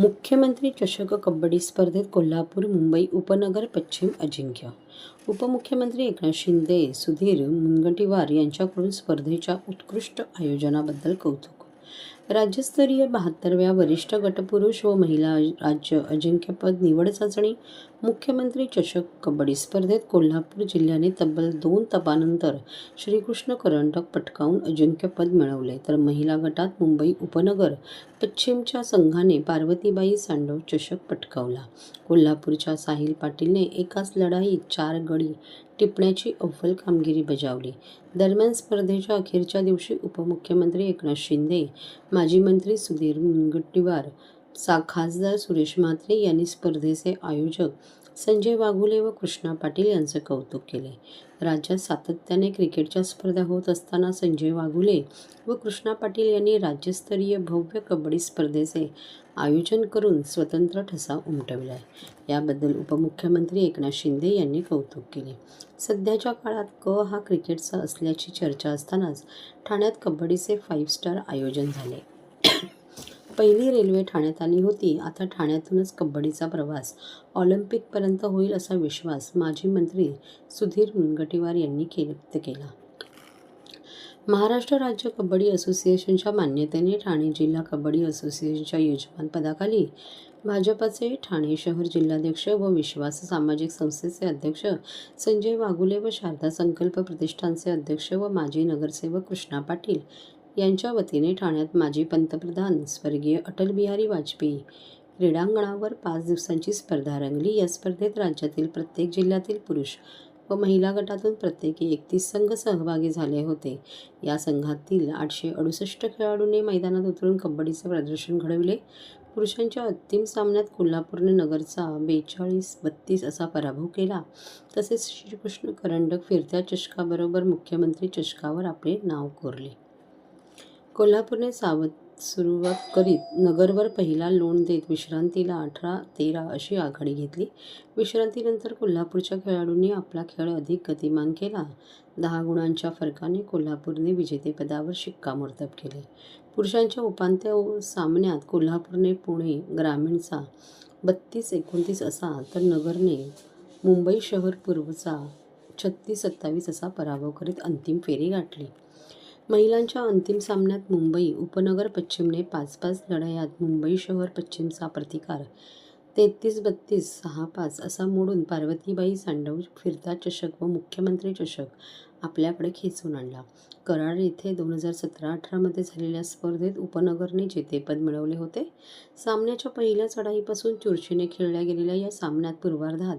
मुख्यमंत्री चषक कबड्डी स्पर्धेत कोल्हापूर मुंबई उपनगर पश्चिम अजिंक्य. उपमुख्यमंत्री एकनाथ शिंदे सुधीर मुनगंटीवार यांच्याकडून स्पर्धेच्या उत्कृष्ट आयोजनाबद्दल कौतुक. राज्यस्तरीय बहात्तरव्या वरिष्ठ गटपुरुष व महिला राज्य अजिंक्यपद निवड चाचणी मुख्यमंत्री चषक कबड्डी स्पर्धेत कोल्हापूर जिल्ह्याने तब्बल दोन तपानंतर श्रीकृष्ण करंडक पटकावून अजिंक्यपद मिळवले. तर महिला गटात मुंबई उपनगर पश्चिमच्या संघाने पार्वतीबाई सांडव चषक पटकावला. कोल्हापूरच्या साहिल पाटीलने एकाच लढाईत चार गडी टिपण्याची अव्वल कामगिरी बजावली. दरम्यान स्पर्धेच्या अखेरच्या दिवशी उपमुख्यमंत्री एकनाथ शिंदे माजी मंत्री सुधीर मुनगंटीवार सा खासदार सुरेश म्हात्रे यांनी स्पर्धेचे आयोजक संजय वाघुले व कृष्णा पाटील यांचं कौतुक केले. राज्यात सातत्याने क्रिकेटच्या स्पर्धा होत असताना संजय वाघुले व कृष्णा पाटील यांनी राज्यस्तरीय भव्य कबड्डी स्पर्धेचे आयोजन करून स्वतंत्र ठसा उमटविलाय. याबद्दल उपमुख्यमंत्री एकनाथ शिंदे यांनी कौतुक केले. सध्याच्या काळात क हा क्रिकेटचा असल्याची चर्चा असतानाच ठाण्यात कबड्डीचे फाईव्ह स्टार आयोजन झाले. पहिली रेल्वे ठाण्यात आली होती. आता ठाण्यातूनच कबड्डीचा प्रवास ऑलिम्पिकपर्यंत होईल असा विश्वास माजी मंत्री सुधीर मुनगटीवार यांनी के व्यक्त केला. महाराष्ट्र राज्य कबड्डी असोसिएशनच्या मान्यतेने ठाणे जिल्हा कबड्डी असोसिएशनच्या यजमानपदाखाली भाजपाचे ठाणे शहर जिल्हाध्यक्ष व विश्वास सामाजिक संस्थेचे अध्यक्ष संजय वाघुले व शारदा संकल्प प्रतिष्ठानचे अध्यक्ष व माजी नगरसेवक कृष्णा पाटील यांच्या वतीने ठाण्यात माजी पंतप्रधान स्वर्गीय अटल बिहारी वाजपेयी क्रीडांगणावर पाच दिवसांची स्पर्धा रंगली. या स्पर्धेत राज्यातील प्रत्येक जिल्ह्यातील पुरुष व महिला गटातून प्रत्येकी एकतीस संघ सहभागी झाले होते. या संघातील आठशे अडुसष्ट खेळाडूंनी मैदानात उतरून कबड्डीचे प्रदर्शन घडविले. पुरुषांच्या अंतिम सामन्यात कोल्हापूरने नगरचा बेचाळीस बत्तीस असा पराभव केला. तसेच श्रीकृष्ण करंडक फिरत्या चषकाबरोबर मुख्यमंत्री चषकावर आपले नाव कोरले. कोल्हापूरने सावध सुरुवात करीत नगरवर पहिला लोण देत विश्रांतीला अठरा तेरा अशी आघाडी घेतली. विश्रांतीनंतर कोल्हापूरच्या खेळाडूंनी आपला खेळ अधिक गतिमान केला. दहा गुणांच्या फरकाने कोल्हापूरने विजेतेपदावर शिक्कामोर्तब केले. पुरुषांच्या उपांत्य सामन्यात कोल्हापूरने पुणे ग्रामीणचा बत्तीस एकोणतीस असा तर नगरने मुंबई शहर पूर्वचा छत्तीस सत्तावीस असा पराभव करीत अंतिम फेरी गाठली. महिलांच्या अंतिम सामन्यात मुंबई उपनगर पश्चिमने पाच पाच लढायात मुंबई शहर पश्चिमचा प्रतिकार. तेहतीस बत्तीस सहा पाच असा मोडून पार्वतीबाई सांडव फिरता चषक व मुख्यमंत्री चषक. आपल्याकडे खेचून आणला. कराड येथे दोन हजार सतरा अठरामध्ये झालेल्या स्पर्धेत उपनगरने जेतेपद मिळवले होते सामन्याच्या पहिल्या चढाईपासून चुरशीने खेळल्या गेलेल्या या सामन्यात पूर्वार्धात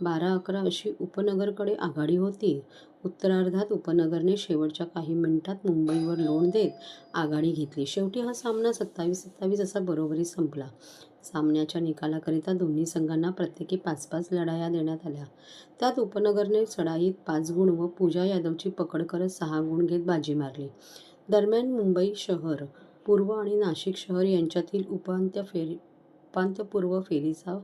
बारा अकरा अशी उपनगरकडे आघाडी होती. उत्तरार्धात उपनगरने शेवटच्या काही मिनिटात मुंबईवर लोण देत आघाडी घेतली. शेवटी हा सामना सत्तावीस सत्तावीस असा बरोबरी संपला. सामन्याच्या निकालाकरिता दोन्ही संघांना प्रत्येकी पाच पाच लढाया देण्यात आल्या. त्यात उपनगरने चढाईत पाच गुण व पूजा यादवची पकड करत सहा गुण घेत बाजी मारली. दरम्यान मुंबई शहर पूर्व आणि नाशिक शहर यांच्यातील उपांत्य फेरी उपांत्यपूर्व फेरीचा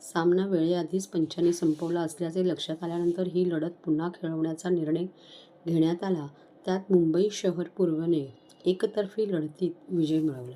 सामना वेळेआधीच पंचांनी संपवला असल्याचे लक्षात आल्यानंतर ही लढत पुन्हा खेळवण्याचा निर्णय घेण्यात आला. त्यात मुंबई शहर पूर्वने एकतर्फी लढतीत विजय मिळवला.